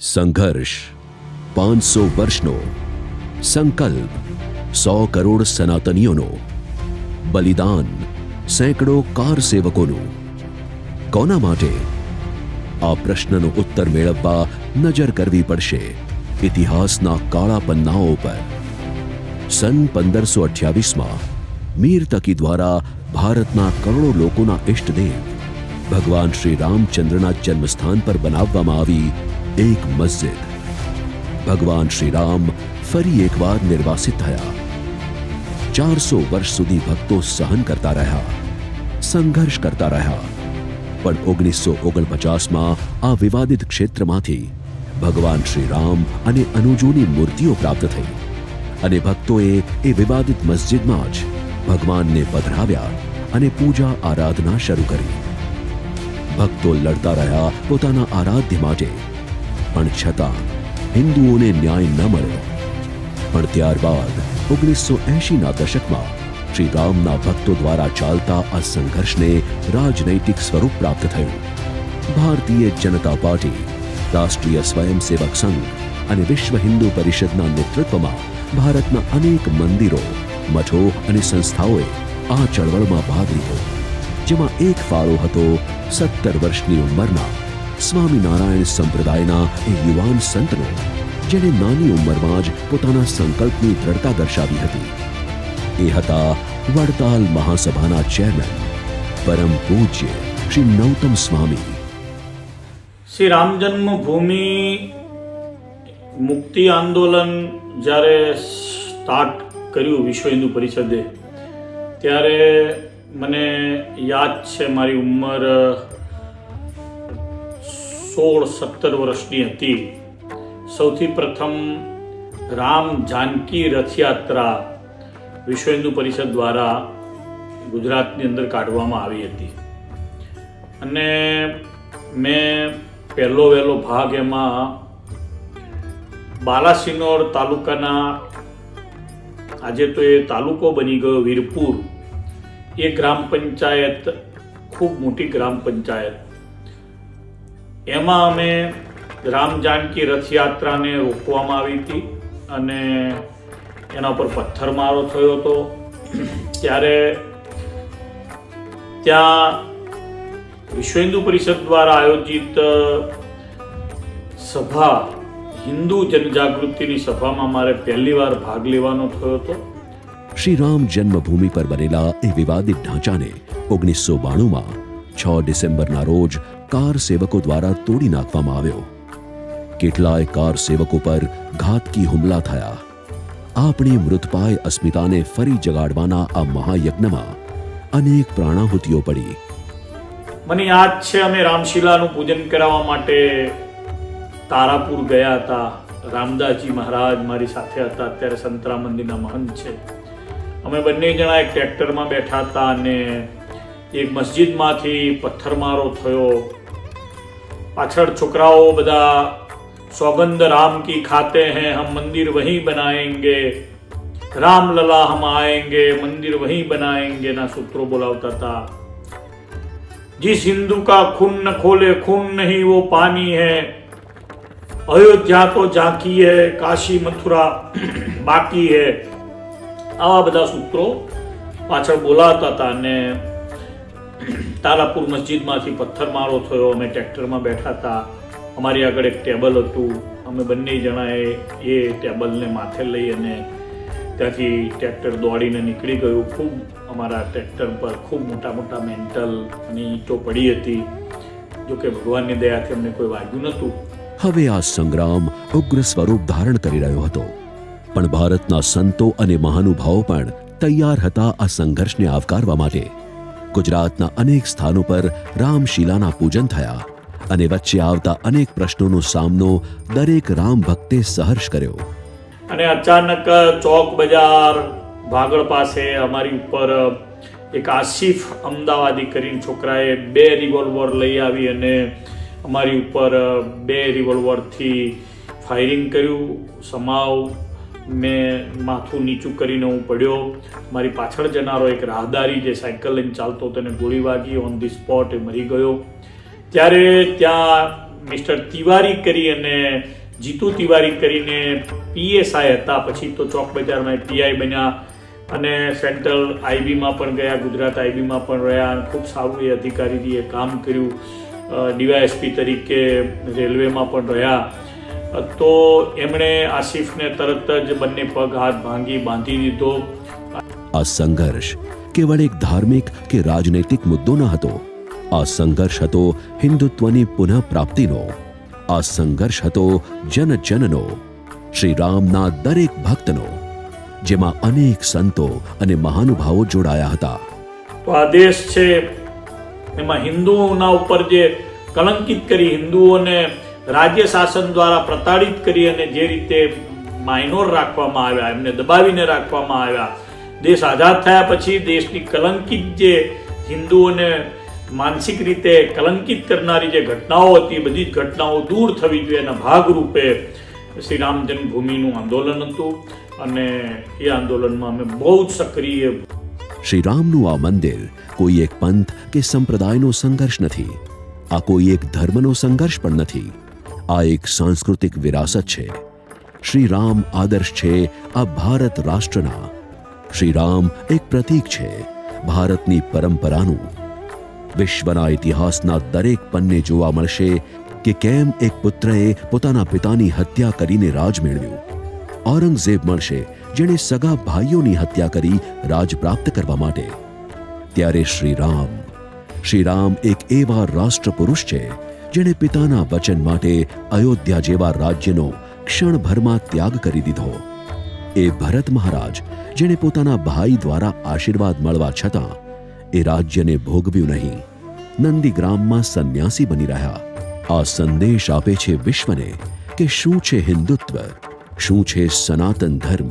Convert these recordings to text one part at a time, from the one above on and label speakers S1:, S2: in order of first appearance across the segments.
S1: સંઘર્ષ, પાંચસો વર્ષનો સંકલ્પ, સો કરોડ સનાતનીઓનો બલિદાન, સેંકડો કાર સેવકોનું. કોના માટે? આ પ્રશ્નનો ઉત્તર મેળવવા નજર કરવી પડશે ઇતિહાસના કાળા પન્નાઓ પર સન પંદરસો અઠ્યાવીસમાં મીર તકી દ્વારા ભારતના કરોડો લોકોના ઇષ્ટદેવ ભગવાન શ્રી રામચંદ્રના જન્મસ્થાન પર બનાવવામાં આવી એક મસ્જિદ. ભગવાન શ્રી રામ ફરી એકવાર નિર્વાસિત થયા. ચારસો વર્ષ સુધી ભક્તો સહન કરતા રહ્યા, સંઘર્ષ કરતા રહ્યા. પણ ઓગણીસો ઓગણપચાસમાં આ વિવાદિત ક્ષેત્રમાંથી ભગવાન શ્રી રામ અને અનુજોની મૂર્તિઓ પ્રાપ્ત થઈ અને ભક્તોએ એ વિવાદિત મસ્જિદમાં જ ભગવાનને પધરાવ્યા અને પૂજા આરાધના શરૂ કરી. ભક્તો લડતા રહ્યા પોતાના આરાધ્ય માટે પણ છતાં, હિન્દુઓને ન્યાય ન મળ્યો. પણ ત્યારબાદ ઓગણીસો એંશીના દશકમાં શ્રી રામના ભક્તો દ્વારા ચાલતા આ સંઘર્ષને રાજનૈતિક સ્વરૂપ પ્રાપ્ત થયું. ભારતીય જનતા પાર્ટી, રાષ્ટ્રીય સ્વયંસેવક સંઘ અને વિશ્વ હિન્દુ પરિષદના નેતૃત્વમાં ભારતના અનેક મંદિરો, મઠો અને સંસ્થાઓએ આ ચળવળમાં ભાગ લીધો, જેમાં એક ફાળો હતો સત્તર વર્ષની ઉંમરના સ્વામિનારાયણ સંપ્રદાયના એ યુવાન સંતનો, જેણે નાની ઉંમરમાં જ પોતાના સંકલ્પની દ્રઢતા દર્શાવી હતી. એ હતા વડતાલ મહાસભાના ચેરમેન, પરમ પૂજ્ય શ્રી નૌતમ સ્વામી.
S2: શ્રી રામ જન્મભૂમિ મુક્તિ આંદોલન જ્યારે સ્ટાર્ટ કર્યું વિશ્વ હિન્દુ પરિષદે, ત્યારે મને યાદ છે મારી ઉંમર સોળ સત્તર વર્ષની હતી. સૌથી પ્રથમ રામ જાનકી રથયાત્રા વિશ્વ હિન્દુ પરિષદ દ્વારા ગુજરાતની અંદર કાઢવામાં આવી હતી. અને મેં પહેલો વહેલો ભાગ એમાં બાલાસિનોર તાલુકાના આજે તો એ તાલુકો બની ગયો વીરપુર. એ ગ્રામ પંચાયત, ખૂબ મોટી ગ્રામ પંચાયત. એમાં અમે રામ જાનકી રથયાત્રાને રોકવામાં આવી હતી અને એના પર પથ્થરમારો થયો હતો. ત્યારે ત્યાં વિશ્વ હિન્દુ પરિષદ દ્વારા આયોજિત સભા, હિન્દુ જનજાગૃતિની સભામાં મારે પહેલી વાર ભાગ લેવાનો થયો હતો.
S1: શ્રી રામ જન્મભૂમિ પર બનેલા એ વિવાદિત ઢાંચાને ઓગણીસો બાણુંમાં છ ડિસેમ્બરના રોજ કાર સેવકો દ્વારા તોડી નાખવામાં આવ્યો. કેટલાય કાર સેવકો પર ઘાતકી હુમલા થયા. આપણી મૃતપાય અસ્મિતાને ફરી જગાડવાના આ મહાયજ્ઞમાં અનેક પ્રાણાહુતિઓ પડી.
S2: મને યાદ છે, અમે રામશિલાનું પૂજન કરાવવા માટે તારાપુર ગયા હતા. રામદાસજી મહારાજ મારી સાથે હતા. અત્યારે સંતરા મંદિરના મહંત છે. અમે બંને જણા એક ટ્રેક્ટરમાં બેઠા હતા અને એક મસ્જિદમાંથી પથ્થરમારો થયો. પાછળ છોકરાઓ બધા सौगंध राम की खाते हैं हम मंदिर वहीं बनाएंगे राम लला हम आएंगे मंदिर वहीं बनाएंगे ना सूत्रों बुलावता था जिस हिंदू का खून न खोले खून नहीं वो पानी है अयोध्या तो झांकी है काशी मथुरा बाकी है આવા બધા સૂત્રો પાછળ બોલાવતા હતા અને તારાપુર મસ્જિદમાંથી પથ્થરમારો થયો, અમે ટ્રેક્ટરમાં બેઠા હતા. અમારી આગળ એક ટેબલ હતું. અમે બંને જણાએ એ ટેબલને માથે લઈ અને ત્યાંથી ટ્રેક્ટર દોડીને નીકળી ગયું. ખૂબ અમારા ટ્રેક્ટર પર ખૂબ મોટા મોટા મેન્ટલની ઈંટો પડી હતી. જોકે ભગવાનની દયાથી અમને કોઈ વાગ્યું નહોતું.
S1: હવે આ સંગ્રામ ઉગ્ર સ્વરૂપ ધારણ કરી રહ્યો હતો. પણ ભારતના સંતો અને મહાનુભાવો પણ તૈયાર હતા આ સંઘર્ષને આવકારવા માટે. ગુજરાતના અનેક સ્થાનો પર રામશીલાના પૂજન થયા અને વચ્ચે આવતા અનેક પ્રશ્નોનો સામનો દરેક રામ ભક્તે સહર્ષ કર્યો.
S2: અને અચાનક ચોક બજાર ભાગળ પાસે અમારી ઉપર એક આસિફ અમદાવાદી કરીને છોકરાએ બે રિવોલ્વર લઈ આવી અને અમારી ઉપર બે રિવોલ્વરથી ફાયરિંગ કર્યું, સમાવ મેં માથું નીચું કરીને હું પડ્યો. મારી પાછળ જનારો એક રાહદારી જે સાયકલ લઈને ચાલતો તેને ગોળી વાગી ઓન ધી સ્પોટ એ મરી ગયો. ત્યારે ત્યાં મિસ્ટર તિવારી કરી અને જીતુ તિવારી કરીને પીએસઆઈ હતા. પછી તો ચોક બજારમાં પીઆઈ બન્યા અને સેન્ટ્રલ આઈબીમાં પણ ગયા, ગુજરાત આઈબીમાં પણ રહ્યા અને ખૂબ સારું એ અધિકારીએ કામ કર્યું. ડીવાયએસપી તરીકે રેલવેમાં પણ રહ્યા. તો એમણે આસિફને તરત જ બંને પગ હાથ ભાંગી બાંધી દીધો.
S1: આ સંઘર્ષ કેવળ એક ધાર્મિક કે રાજનૈતિક મુદ્દો ન હતો. આ સંઘર્ષ હતો હિન્દુત્વની પુનઃ પ્રાપ્તિનો આ સંઘર્ષ હતો જન જનનો શ્રી રામના દરેક ભક્તનો જેમાં અનેક સંતો અને મહાનુભાવો જોડાયા હતા.
S2: તો આ દેશ છે એમાં હિન્દુઓના ઉપર જે કલંકિત કરી હિન્દુઓને રાજ્ય શાસન દ્વારા પ્રતાડિત કરી અને જે રીતે માઇનોર રાખવામાં આવ્યા, એમને દબાવીને રાખવામાં આવ્યા, દેશ આઝાદ થયા પછી દેશની કલંકિત જે હિન્દુઓને માનસિક રીતે કલંકિત કરનારી જે ઘટનાઓ હતી બધી જ ઘટનાઓ દૂર થવી જોઈએ એના ભાગરૂપે શ્રી રામ જન્મભૂમિનું આંદોલન હતું અને એ આંદોલનમાં અમે બહુ જ સક્રિય
S1: શ્રી રામનું આ મંદિર કોઈ એક પંથ કે સંપ્રદાયનો સંઘર્ષ નથી. આ કોઈ એક ધર્મનો સંઘર્ષ પણ નથી. આ એક સાંસ્કૃતિક વિરાસત છે. શ્રી રામ આદર્શ છે, આ ભારત રાષ્ટ્રના. શ્રી રામ એક પ્રતીક છે, ભારતની પરંપરાનું. વિશ્વના ઇતિહાસના દરેક પન્ને જોવા મળશે કે કેમ એક પુત્રએ પોતાના પિતાની હત્યા કરીને રાજ મેળવ્યું. ઔરંગઝેબ મળશે, જેણે સગા ભાઈઓની હત્યા કરી રાજ પ્રાપ્ત કરવા માટે. ત્યારે શ્રી રામ શ્રી રામ એક એવા રાષ્ટ્ર પુરુષ છે જેણે પિતાના વચન માટે અયોધ્યા જેવા રાજ્યનો ક્ષણભરમાં ત્યાગ કરી દીધો. એ ભરત મહારાજ, જેણે પોતાના ભાઈ દ્વારા આશીર્વાદ મળવા છતાં, એ રાજ્યને ભોગવ્યું નહીં. નંદીગ્રામમાં સંન્યાસી બની રહ્યા. આ સંદેશ આપે છે વિશ્વને કે શું છે હિન્દુત્વ, શું છે સનાતન ધર્મ?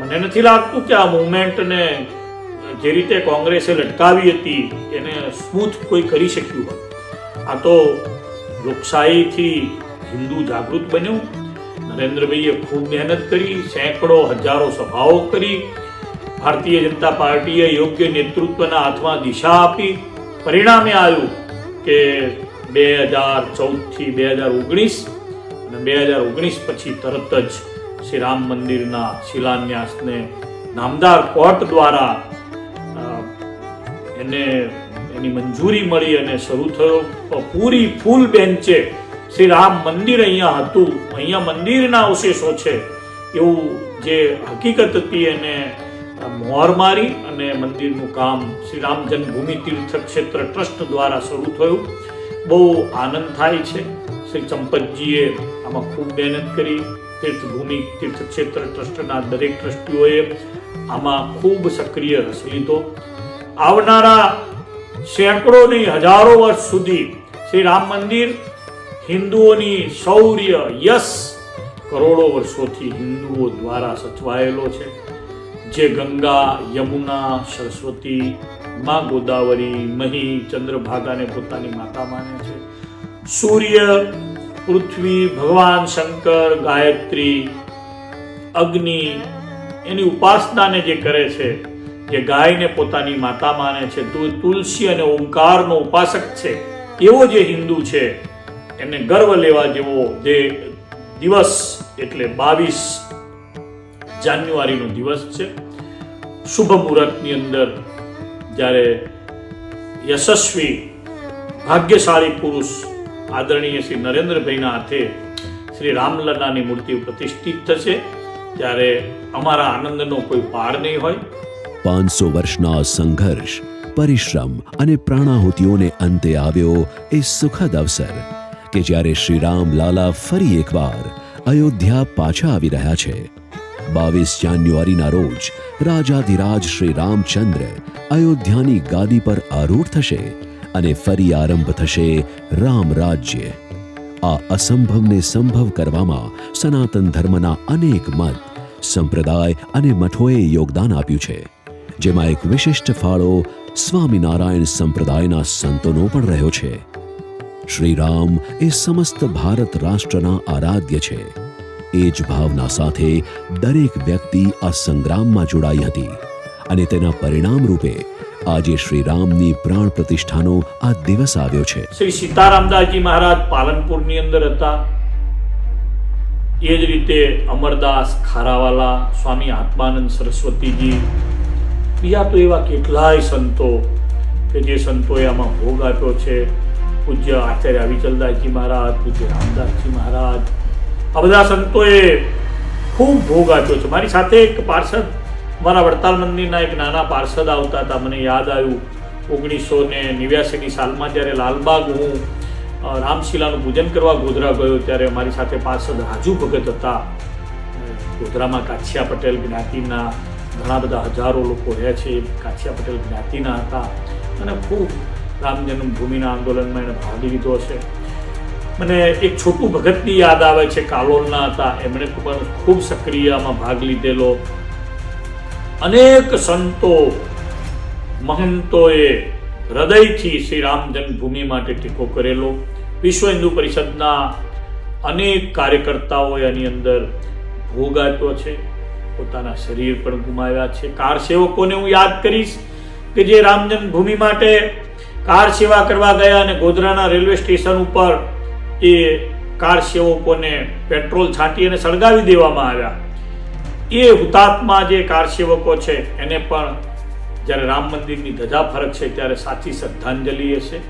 S2: મને નથી લાગતું કે આ મુવમેન્ટને જે રીતે કોંગ્રેસે લટકાવી હતી, એને સ્મૂથ કોઈ કરી શક્યું હોય. આ તો લોકશાહીથી હિન્દુ જાગૃત બન્યું. નરેન્દ્રભાઈએ ખૂબ મહેનત કરી, સેંકડો હજારો સભાઓ કરી, ભારતીય જનતા પાર્ટીએ યોગ્ય નેતૃત્વના હાથમાં દિશા આપી. પરિણામે આવ્યું કે બે હજાર ચૌદથી બે હજાર ઓગણીસ અને બે હજાર ઓગણીસ પછી તરત જ શ્રી રામ મંદિરના શિલાન્યાસને નામદાર કોર્ટ દ્વારા એને, એની મંજૂરી મળી અને શરૂ થયો. પૂરી ફૂલ બેન્ચે શ્રી રામ મંદિર અહીંયા હતું. અહીંયા મંદિરના અવશેષો છે. એવું જે હકીકત હતી એને મોહર મારી અને મંદિરનું કામ શ્રી રામ જન્મભૂમિ તીર્થ ક્ષેત્ર ટ્રસ્ટ દ્વારા શરૂ થયું. બહુ આનંદ થાય છે. શ્રી ચંપતજીએ આમાં ખૂબ મહેનત કરી. તીર્થભૂમિ તીર્થ ક્ષેત્ર ટ્રસ્ટના દરેક ટ્રસ્ટીઓએ આમાં ખૂબ સક્રિય રસ લીધો. આવનારા સેંકડો નહીં હજારો વર્ષ સુધી શ્રી રામ મંદિર હિન્દુઓની શૌર્ય, યશ કરોડો વર્ષોથી હિન્દુઓ દ્વારા સચવાયેલો છે. જે ગંગા, યમુના, સરસ્વતી, માં ગોદાવરી, મહી, ચંદ્રભાગાને પોતાની માતા માને છે. સૂર્ય, પૃથ્વી, ભગવાન શંકર, ગાયત્રી, અગ્નિ એની ઉપાસનાને જે કરે છે જે ગાયને પોતાની માતા માને છે. તુલસી અને ઓમકારનો ઉપાસક છે. એવો જે હિન્દુ છે એને ગર્વ લેવા જેવો જે દિવસ, એટલે બાવીસ જાન્યુઆરીનો દિવસ છે. શુભ મુહૂર્તની અંદર જ્યારે યશસ્વી, ભાગ્યશાળી પુરુષ આદરણીય શ્રી નરેન્દ્રભાઈના હાથે શ્રી રામલલાની મૂર્તિ પ્રતિષ્ઠિત થશે, ત્યારે અમારા આનંદનો કોઈ પાર નહીં હોય.
S1: પાંચસો વર્ષના સંઘર્ષ પરિશ્રમ અને પ્રાણાહુતિઓને અંતે આવ્યો એ સુખદ અવસર કે જ્યારે શ્રી રામ લાલા ફરી એકવાર અયોધ્યા પાછા આવી રહ્યા છે. બાવીસ જાન્યુઆરીના રોજ રાજાધિરાજ શ્રી રામચંદ્ર અયોધ્યાની ગાદી પર આરૂઢ થશે અને ફરી આરંભ થશે રામ રાજ્ય. આ અસંભવને સંભવ કરવામાં સનાતન ધર્મના અનેક મત, સંપ્રદાય અને મઠોએ યોગદાન આપ્યું છે. જેમાં એક વિશિષ્ટ ફાળો સ્વામિનારાયણ સંપ્રદાયના સંતોનો પણ રહ્યો છે. શ્રીરામ એ સમસ્ત ભારત રાષ્ટ્રના આરાધ્ય છે. એ જ ભાવના સાથે દરેક વ્યક્તિ આ સંગ્રામમાં જોડાઈ હતી અને તેના પરિણામ રૂપે આજે શ્રી રામની પ્રાણ પ્રતિષ્ઠાનો આ દિવસ આવ્યો છે.
S2: શ્રી સીતારામદાસજી મહારાજ પાલનપુરની અંદર હતા. એ જ રીતે અમરદાસ ખારાવાલા સ્વામી આત્માનંદ સરસ્વતીજી બીજા તો એવા કેટલાય સંતો કે જે સંતોએ આમાં ભોગ આપ્યો છે. પૂજ્ય આચાર્ય અવિચલદાસજી મહારાજ, પૂજ્ય રામદાસજી મહારાજ, આ બધા સંતોએ ખૂબ ભોગ આપ્યો છે. મારી સાથે એક પાર્ષદ, મારા વડતાલ મંદિરના એક નાના પાર્ષદ આવતા હતા. મને યાદ આવ્યું, ઓગણીસો ને નેવ્યાસીની સાલમાં જ્યારે લાલબાગ હું રામશીલાનું પૂજન કરવા ગોધરા ગયો, ત્યારે મારી સાથે પાર્ષદ રાજુ ભગત હતા. ગોધરામાં કાછિયા પટેલ જ્ઞાતિના ઘણા બધા હજારો લોકો રહે છે. કાછિયા પટેલ જ્ઞાતિના હતા અને ખૂબ રામ જન્મભૂમિના આંદોલનમાં એણે ભાગ લીધો છે. મને એક છોટું ભગતની યાદ આવે છે, કાલોલના હતા. એમણે પણ ખૂબ સક્રિયમાં ભાગ લીધેલો. અનેક સંતો, મહંતોએ હૃદયથી શ્રી રામ જન્મભૂમિ માટે ટેકો કરેલો. વિશ્વ હિન્દુ પરિષદના અનેક કાર્યકર્તાઓએ આની અંદર ભોગ આપ્યો છે. પોતાના શરીર પણ ગુમાવ્યા છે. કાર સેવકોને હું યાદ કરીશ કે જે રામ જન્મભૂમિ માટે કાર સેવા કરવા ગયા અને ગોધરાના રેલવે સ્ટેશન ઉપર એ કાર સેવકોને પેટ્રોલ છાંટી અને સળગાવી દેવામાં આવ્યા. એ હુતાત્મા જે કાર સેવકો છે, એને પણ જ્યારે રામ મંદિરની ધજા ફરક છે, ત્યારે સાચી શ્રદ્ધાંજલિ હશે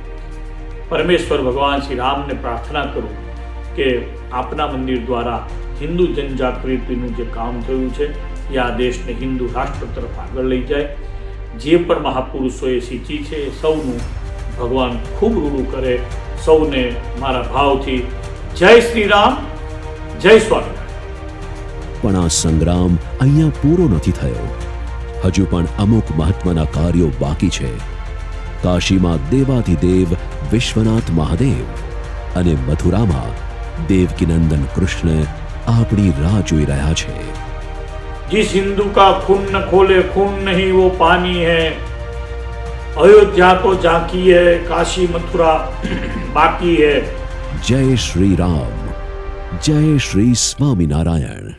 S2: પરમેશ્વર ભગવાન શ્રી રામને પ્રાર્થના કરું કે આપના મંદિર દ્વારા હિન્દુ જનજાગૃતિનું જે કામ થયું છે, એ આ દેશને હિન્દુ રાષ્ટ્ર તરફ આગળ લઈ જાય. જે પણ મહાપુરુષોએ સિંચી છે, એ સૌનું ભગવાન ખૂબ રૂડું કરે. સૌને મારા ભાવથી જય શ્રી રામ જય સ્વામી
S1: પણ આ સંગ્રામ અહીંયા પૂરો નથી થયો. હજુ પણ અમુક મહત્વના કાર્યો બાકી છે. કાશીમાં દેવાધિદેવ વિશ્વનાથ મહાદેવ અને મથુરામાં દેવકીનંદન કૃષ્ણ આપણી રાહ જોઈ રહ્યા છે
S2: जिस हिंदू का खून न खोले खून नहीं वो पानी है अयोध्या तो झांकी है काशी मथुरा बाकी है
S1: જય શ્રી રામ જય શ્રી સ્વામિનારાયણ